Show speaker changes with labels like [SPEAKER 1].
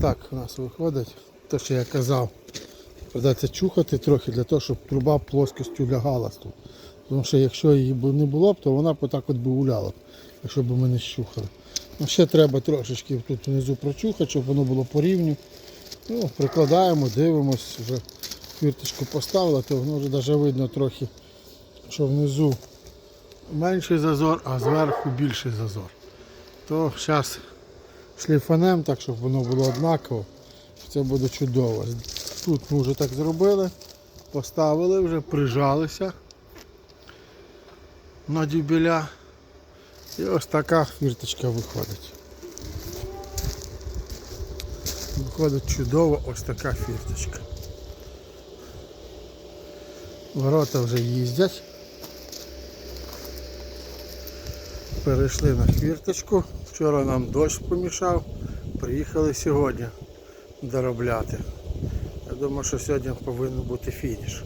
[SPEAKER 1] так у нас виходить. Те, що я казав, придеться чухати трохи для того, щоб труба плоскостю лягала тут. Тому що якщо її б не було б, то вона б отак от би гуляла, якщо б ми не щухали. Ну, ще треба трошечки тут внизу прочухати, щоб воно було по рівню. Ну, прикладаємо, дивимось, вже фірточку поставили, то воно вже навіть видно трохи, що внизу менший зазор, а зверху більший зазор. То зараз шліфанем так, щоб воно було однаково. Це буде чудово. Тут ми вже так зробили, поставили вже, прижалися на дюбеля. І ось така фірточка виходить. Виходить чудово ось така фірточка. Ворота вже їздять. Перейшли на хвірточку. Вчора нам дощ помішав. Приїхали сьогодні доробляти. Я думаю, що сьогодні повинен бути фініш.